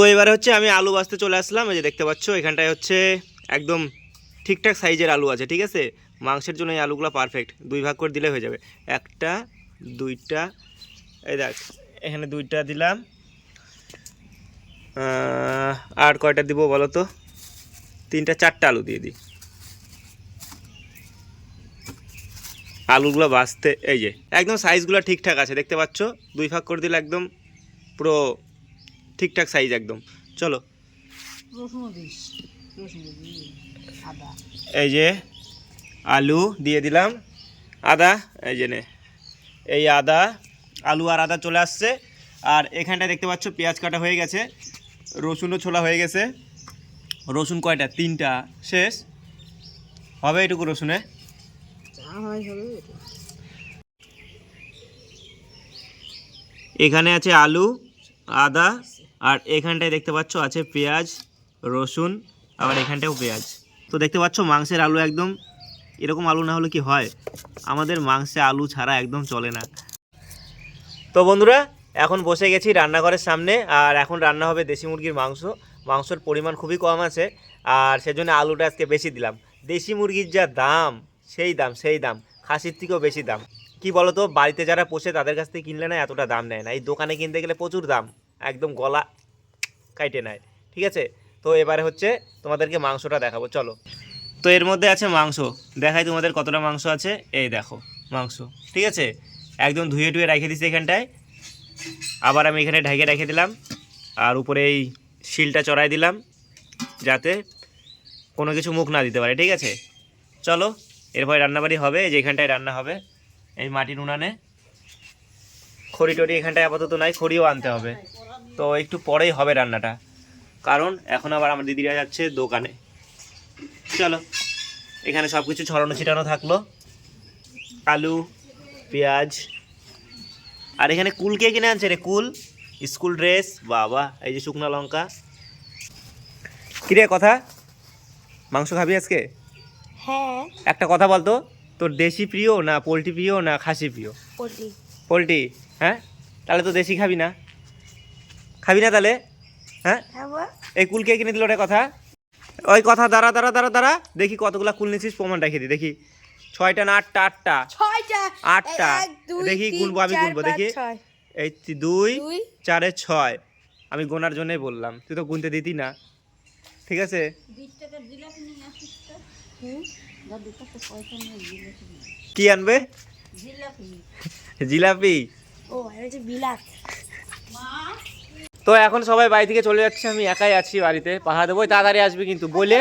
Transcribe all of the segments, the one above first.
তো এবারে হচ্ছে আমি আলু বাছতে চলে আসলাম, এই যে দেখতে পাচ্ছ, এখানটায় হচ্ছে একদম ঠিকঠাক সাইজের আলু আছে, ঠিক আছে? মাংসের জন্য এই আলুগুলো পারফেক্ট দুই ভাগ করে দিলে হয়ে যাবে। একটা, দুইটা, এই দেখ, এখানে দুইটা দিলাম। আর কয়টা দিব বলো তো? তিনটা, চারটা আলু দিয়ে দিই। আলুগুলো বাছতে, এই যে, একদম সাইজগুলো ঠিকঠাক আছে, দেখতে পাচ্ছ? দুই ভাগ করে দিলে একদম পুরো ঠিকঠাক সাইজ একদম। চলো। এই যে আলু দিয়ে দিলাম। আদা এই যে নে। এই আদা আলু আর আদা চলে আসছে। আর এখানটায় দেখতে পাচ্ছ পেঁয়াজ কাটা হয়ে গেছে। রসুনও ছোলা হয়ে গেছে। রসুন কয়টা? তিনটা। শেষ। হবে এটুকু রসুনে। এখানে আছে আলু আদা আর এখানটায় দেখতে পাচ্ছ আছে পেঁয়াজ, রসুন, আবার এখানটাও পেঁয়াজ। তো দেখতে পাচ্ছ মাংসের আলু একদম এরকম আলু না হলে কি হয়? আমাদের মাংসে আলু ছাড়া একদম চলে না। তো বন্ধুরা, এখন বসে গেছি রান্নাঘরের সামনে, আর এখন রান্না হবে দেশি মুরগির মাংস। মাংসের পরিমাণ খুবই কম আছে, আর সেজন্য আলুটা আজকে বেশি দিলাম। দেশি মুরগির যা দাম, সেই দাম সেই দাম। খাসির থেকেও বেশি দাম। কি বলতো, বাড়িতে যারা পোষে তাদের কাছ থেকে কিনলে না এতটা দাম নেয় না। এই দোকানে কিনতে গেলে প্রচুর দাম। একদম গলা কাইটে নেয়, ঠিক আছে? তো এবারে হচ্ছে তোমাদেরকে মাংসটা দেখাবো, চলো। তো এর মধ্যে আছে মাংস, দেখাই তোমাদের কতটা মাংস আছে। এই দেখো, মাংস, ঠিক আছে? একদম ধুয়ে টুয়ে রেখে দিচ্ছি এখানটায়। আবার আমি এখানে ঢেকে রেখে দিলাম, আর উপরে এই শিলটা চড়াই দিলাম, যাতে কোনো কিছু মুখ না দিতে পারে, ঠিক আছে? চলো, এরপরে রান্নাবাড়ি হবে, এই যে এখানটায় রান্না হবে, এই মাটির উনানে। খড়ি টড়ি এখানটায় আপাতত নাই, খড়িও আনতে হবে। তো একটু পরেই হবে রান্নাটা। কারণ এখন আবার আমার দিদিরা যাচ্ছে দোকানে। চলো এখানে সব কিছু ছড়ানো ছিটানো থাকল। আলু পেঁয়াজ। আর এখানে কুল কে কিনে আনছে রে? কুল? School dress? বাবা এই যে শুকনো লঙ্কা। কিরে কথা? মাংস খাবি আজকে? হ্যাঁ। একটা কথা বলতো তোর দেশি প্রিয় না পোলট্রি প্রিয় না খাসি প্রিয়? পোলট্রি। পোলট্রি হ্যাঁ? তাহলে তো দেশি খাবি না। খাবি না তাহলে? হ্যাঁ? এই কুল কে কিনে দিল ওটা কথা। ওই কথা দাঁড়া দাঁড়া দাঁড়া দাঁড়া। দেখি কতগুলা কুল নিছিস প্রমাণ রেখে দি। দেখি ছয়টা না আটটা আটটা? ছয়টা? আটটা। দেখি গুনবো, আমি গুনবো, দেখি। এই তি- দুই দুই। চারে ছয়। আমি গোনার জন্যই বললাম। তুই তো গুনতে দিতি না। ঠিক আছে? হুম, কি আনবে? জিলাপি। জিলাপি। ও বিলাত। তো এখন সবাই বাড়ি থেকে চলে যাচ্ছে আমি একাই আছি বাড়িতে। পাহা দেবো তাড়াতাড়ি আসবি কিন্তু। বলে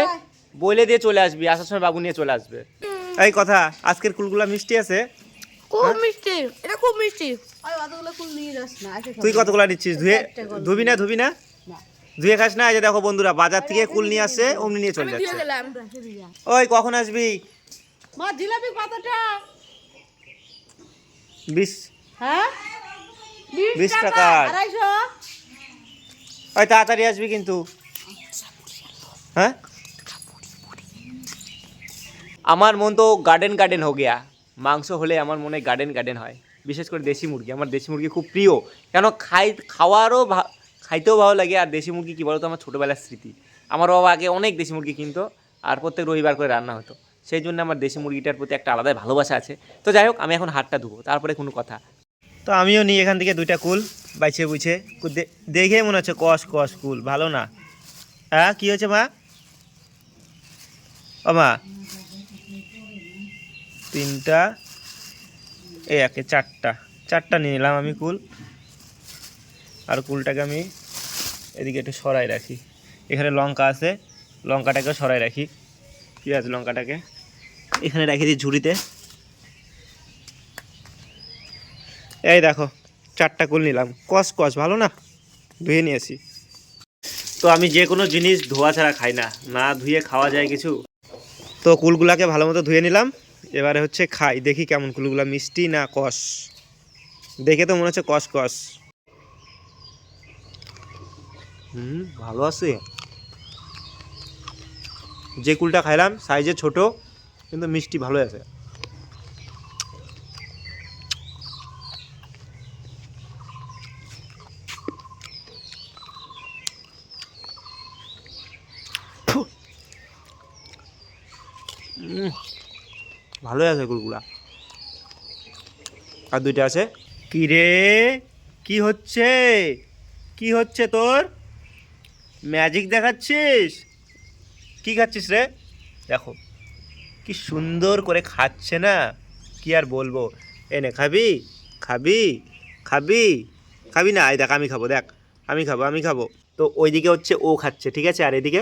বলে দিয়ে চলে আসবি আসার সময় বাবু নিয়ে চলে আসবে। এই কথা আজকের কুলগুলা মিষ্টি আছে? খুব মিষ্টি এটা খুব মিষ্টি। তুই কতগুলা নিচ্ছিস? ধুয়ে ধুবি না ধুবি না? না। ধুয়ে খাস না এই যে দেখো বন্ধুরা বাজার থেকে কুল নিয়ে আসছে অমনি নিয়ে চলে যাচ্ছে। ওই কখন আসবি? মা জিলাপি কতটা বিশ। হ্যাঁ? বিশ টাকার। আড়াইশো। ওই তাড়াতাড়ি আসবি কিন্তু। হ্যাঁ? আমার মন তো গার্ডেন গার্ডেন হো গিয়া। মাংস হলে আমার মনে গার্ডেন গার্ডেন হয়। বিশেষ করে দেশি মুরগি। আমার দেশি মুরগি খুব প্রিয়। কেন খাই খাওয়ারও ভা- খাইতেও ভালো লাগে। আর দেশি মুরগি কী বলতো? আমার ছোটোবেলার স্মৃতি। আমার বাবা আগে অনেক দেশি মুরগি কিনতো। আর প্রত্যেক রবিবার করে রান্না হতো। সেই জন্য আমার দেশি মুরগিটার প্রতি একটা আলাদাই ভালোবাসা আছে। তো যাই হোক, আমি এখন হাতটা ধুবো। তারপরে কোনো কথা। তো আমিও নিই এখান থেকে দুইটা কুল। বাইছে বুঝে দেখে মনে হচ্ছে, কস কস, কুল। ভালো না? হ্যাঁ কী হয়েছে, মা? ও, মা। তিনটা, এই একে চারটা। চারটা নিয়ে নিলাম আমি কুল। আর কুলটাকে আমি এদিকে একটু সরাই রাখি। এখানে লঙ্কা আছে, লঙ্কাটাকেও সরাই রাখি। পেঁয়াজ লঙ্কাটাকে? এখানে রেখে দিই ঝুড়িতে। এই দেখো চারটা কুল নিলাম। কস কস ভালো না? ধুয়ে নিয়েছি। তো আমি যে কোনো জিনিস ধোয়া ছাড়া খাই না। না ধুয়ে খাওয়া যায় কিছু। তো কুলগুলাকে ভালো মতো ধুয়ে নিলাম। এবারে হচ্ছে খাই দেখি কেমন কুলগুলা মিষ্টি না কস। দেখে তো মনে হচ্ছে কস কস। হুম ভালো আছে। যে কুলটা খাইলাম সাইজে ছোট কিন্তু মিষ্টি ভালো আছে। ভালোই আছে কুলগুলা আর দুইটা আছে? কি রে? কি হচ্ছে? কি হচ্ছে তোর? ম্যাজিক দেখাচ্ছিস? কি খাচ্ছিস রে? দেখো, কি সুন্দর করে খাচ্ছে না? কি আর বলব? এনে খাবি খাবি খাবি খাবি না? এই দেখ, আমি খাব, দেখ, আমি খাব আমি খাব। তো ওইদিকে হচ্ছে ও খাচ্ছে, ঠিক আছে? আর এদিকে?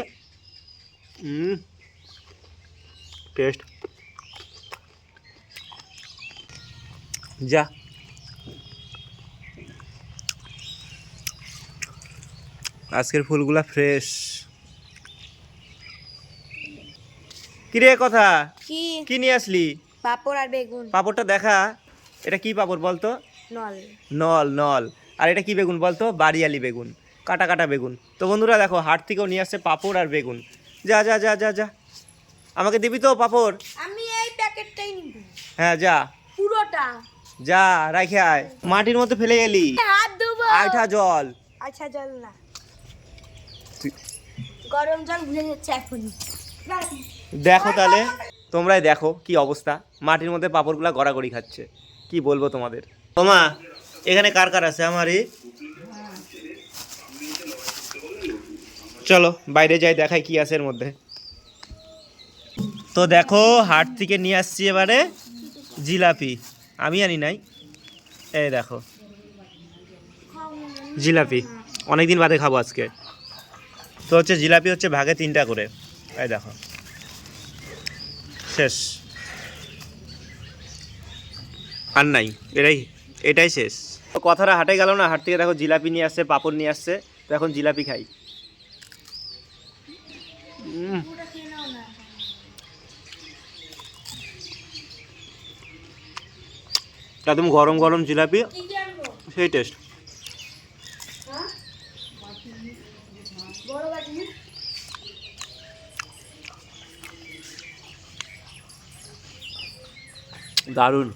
টেস্ট। যা। আজকের ফুলগুলা ফ্রেশ কিরে কথা? কি? কি নিয়ে আসলি? পাপড় আর বেগুন। পাপড়টা দেখা। এটা কি পাপড় বলতো? নল। নল নল। আর এটা কি বেগুন বলতো? বাড়িয়ালি বেগুন কাটা কাটা বেগুন। তো বন্ধুরা দেখো হাট থেকেও নিয়ে আসছে পাপড় আর বেগুন। যা যা যা যা যা। আমাকে দিবি তো পাপড়? আমি এই প্যাকেটটাই নিব। হ্যাঁ যা। পুরোটা। যা রাখে আয়। মাটির মধ্যে ফেলে গেলি হাত ধোবো। আইঠা জল। আচ্ছা জল না। গরম জল ভুলে যাচ্ছে এখন দেখো তাহলে তোমরাই দেখো কি অবস্থা। মাটির মধ্যে পাপড়গুলা গড়াগড়ি খাচ্ছে। কি বলব তোমাদের? তোমা এখানে কার কার আছে আমারই? চলো বাইরে যাই দেখাই কি আছে এর মধ্যে। তো দেখো হাট থেকে নিয়ে আসছি এবারে জিলাপি। আমি আনি নাই। এই দেখো। জিলাপি। অনেকদিন বাদে খাব আজকে। তো হচ্ছে জিলাপি হচ্ছে ভাগে তিনটা করে। এই দেখো। শেষ। আর নাই। এটাই এটাই শেষ। তো কথাটা হাটে গেল না হাট থেকে দেখো জিলাপি নিয়ে আসছে পাপড় নিয়ে আসছে তো এখন জিলাপি খাই। একদম গরম গরম জিলাপি সেই টেস্ট দারুণ।